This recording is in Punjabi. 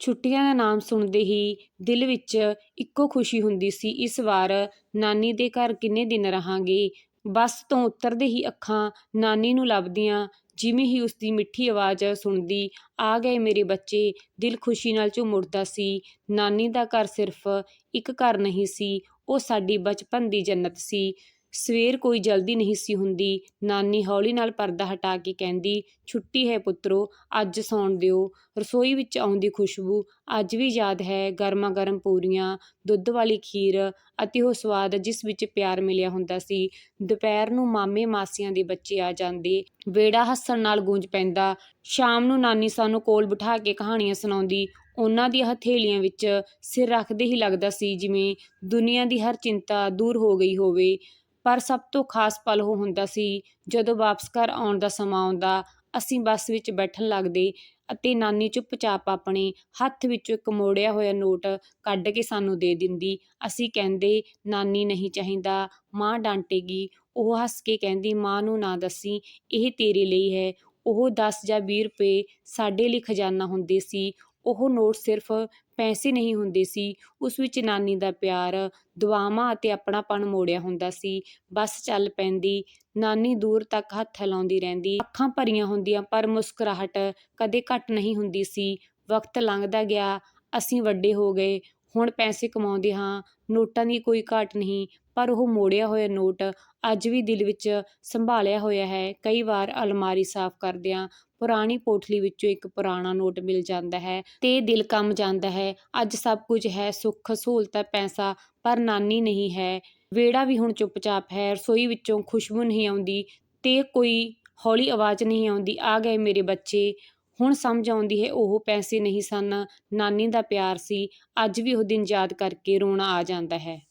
ਛੁੱਟੀਆਂ ਦਾ ਨਾਮ ਸੁਣਦੇ ਹੀ ਦਿਲ ਵਿੱਚ ਇੱਕੋ ਖੁਸ਼ੀ ਹੁੰਦੀ ਸੀ, ਇਸ ਵਾਰ ਨਾਨੀ ਦੇ ਘਰ ਕਿੰਨੇ ਦਿਨ ਰਹਾਂਗੇ? ਬੱਸ ਤੋਂ ਉਤਰਦੇ ਹੀ ਅੱਖਾਂ ਨਾਨੀ ਨੂੰ ਲੱਭਦੀਆਂ, ਜਿਵੇਂ ਹੀ ਉਸਦੀ ਮਿੱਠੀ ਆਵਾਜ਼ ਸੁਣਦੀ, ਆ ਗਏ ਮੇਰੇ ਬੱਚੇ। ਦਿਲ ਖੁਸ਼ੀ ਨਾਲ ਝੂਮ ਉੱਠਦਾ ਸੀ। ਨਾਨੀ ਦਾ ਘਰ ਸਿਰਫ ਇੱਕ ਘਰ ਨਹੀਂ ਸੀ, ਉਹ ਸਾਡੀ ਬਚਪਨ ਦੀ ਜੰਨਤ ਸੀ। ਸਵੇਰ ਕੋਈ ਜਲਦੀ ਨਹੀਂ ਸੀ ਹੁੰਦੀ। ਨਾਨੀ ਹੌਲੀ ਨਾਲ ਪਰਦਾ ਹਟਾ ਕੇ ਕਹਿੰਦੀ, ਛੁੱਟੀ ਹੈ ਪੁੱਤਰੋ, ਅੱਜ ਸੌਣ ਦਿਓ। ਰਸੋਈ ਵਿੱਚ ਆਉਂਦੀ ਖੁਸ਼ਬੂ ਅੱਜ ਵੀ ਯਾਦ ਹੈ। ਗਰਮਾ ਗਰਮ ਪੂਰੀਆਂ, ਦੁੱਧ ਵਾਲੀ ਖੀਰ ਅਤੇ ਉਹ ਸਵਾਦ ਜਿਸ ਵਿੱਚ ਪਿਆਰ ਮਿਲਿਆ ਹੁੰਦਾ ਸੀ। ਦੁਪਹਿਰ ਨੂੰ ਮਾਮੇ ਮਾਸੀਆਂ ਦੇ ਬੱਚੇ ਆ ਜਾਂਦੇ। ਵਿਹੜਾ ਹੱਸਣ ਨਾਲ ਗੂੰਜ ਪੈਂਦਾ। ਸ਼ਾਮ ਨੂੰ ਨਾਨੀ ਸਾਨੂੰ ਕੋਲ ਬਿਠਾ ਕੇ ਕਹਾਣੀਆਂ ਸੁਣਾਉਂਦੀ। ਉਹਨਾਂ ਦੀਆਂ ਹਥੇਲੀਆਂ ਵਿੱਚ ਸਿਰ ਰੱਖਦੇ ਹੀ ਲੱਗਦਾ ਸੀ ਜਿਵੇਂ ਦੁਨੀਆ ਦੀ ਹਰ ਚਿੰਤਾ ਦੂਰ ਹੋ ਗਈ ਹੋਵੇ। ਪਰ ਸਭ ਤੋਂ ਖਾਸ ਪਲ ਉਹ ਹੁੰਦਾ ਸੀ ਜਦੋਂ ਵਾਪਸ ਘਰ ਆਉਣ ਦਾ ਸਮਾਂ ਆਉਂਦਾ। ਅਸੀਂ ਬੱਸ ਵਿੱਚ ਬੈਠਣ ਲੱਗਦੇ ਅਤੇ ਨਾਨੀ ਚੁੱਪਚਾਪ ਆਪਣੇ ਹੱਥ ਵਿੱਚੋਂ ਇੱਕ ਮੋੜਿਆ ਹੋਇਆ ਨੋਟ ਕੱਢ ਕੇ ਸਾਨੂੰ ਦੇ ਦਿੰਦੀ। ਅਸੀਂ ਕਹਿੰਦੇ, ਨਾਨੀ ਨਹੀਂ ਚਾਹੀਦਾ, ਮਾਂ ਡਾਂਟੇਗੀ। ਉਹ ਹੱਸ ਕੇ ਕਹਿੰਦੀ, ਮਾਂ ਨੂੰ ਨਾ ਦੱਸੀ, ਇਹ ਤੇਰੇ ਲਈ ਹੈ। ਉਹ ਦਸ ਜਾਂ ਵੀਹ ਰੁਪਏ ਸਾਡੇ ਲਈ ਖਜ਼ਾਨਾ ਹੁੰਦੇ ਸੀ। ਉਹ ਨੋਟ ਸਿਰਫ ਪੈਸੇ ਨਹੀਂ ਹੁੰਦੇ ਸੀ। ਉਸ ਵਿੱਚ ਨਾਨੀ ਦਾ ਪਿਆਰ, ਦੁਆਵਾਂ ਅਤੇ ਆਪਣਾਪਣ ਮੋੜਿਆ ਹੁੰਦਾ ਸੀ। ਬੱਸ ਚੱਲ ਪੈਂਦੀ, ਨਾਨੀ ਦੂਰ ਤੱਕ ਹੱਥ ਹਿਲਾਉਂਦੀ ਰਹਿੰਦੀ। ਅੱਖਾਂ ਭਰੀਆਂ ਹੁੰਦੀਆਂ, ਪਰ ਮੁਸਕਰਾਹਟ ਕਦੇ ਘੱਟ ਨਹੀਂ ਹੁੰਦੀ ਸੀ। ਵਕਤ ਲੰਘਦਾ ਗਿਆ, ਅਸੀਂ ਵੱਡੇ ਹੋ ਗਏ। ਹੁਣ ਪੈਸੇ ਕਮਾਉਂਦੇ ਹਾਂ, ਨੋਟਾਂ ਦੀ ਕੋਈ ਘਾਟ ਨਹੀਂ, ਪਰ ਉਹ ਮੋੜਿਆ ਹੋਇਆ ਨੋਟ ਅੱਜ ਵੀ ਦਿਲ ਵਿੱਚ ਸੰਭਾਲਿਆ ਹੋਇਆ ਹੈ। ਕਈ ਵਾਰ ਅਲਮਾਰੀ ਸਾਫ਼ ਕਰਦਿਆਂ ਪੁਰਾਣੀ ਪੋਟਲੀ ਵਿੱਚੋਂ ਇੱਕ ਪੁਰਾਣਾ ਨੋਟ ਮਿਲ ਜਾਂਦਾ ਹੈ ਤੇ ਦਿਲ ਕੰਮ ਜਾਂਦਾ ਹੈ। ਅੱਜ ਸਭ ਕੁਝ ਹੈ, ਸੁੱਖ, ਸਹੂਲਤਾਂ, ਪੈਸਾ, ਪਰ ਨਾਨੀ ਨਹੀਂ ਹੈ। ਵਿਹੜਾ ਵੀ ਹੁਣ ਚੁੱਪਚਾਪ ਹੈ, ਰਸੋਈ ਵਿੱਚੋਂ ਖੁਸ਼ਬੂ ਨਹੀਂ ਆਉਂਦੀ ਤੇ ਕੋਈ ਹੌਲੀ ਆਵਾਜ਼ ਨਹੀਂ ਆਉਂਦੀ, ਆ ਗਏ ਮੇਰੇ ਬੱਚੇ। ਹੁਣ ਸਮਝ ਆਉਂਦੀ ਹੈ ਉਹ ਪੈਸੇ ਨਹੀਂ ਸਨ, ਨਾਨੀ ਦਾ ਪਿਆਰ ਸੀ, ਅੱਜ ਵੀ ਉਹ ਦਿਨ ਯਾਦ ਕਰਕੇ ਰੋਣਾ ਆ ਜਾਂਦਾ ਹੈ।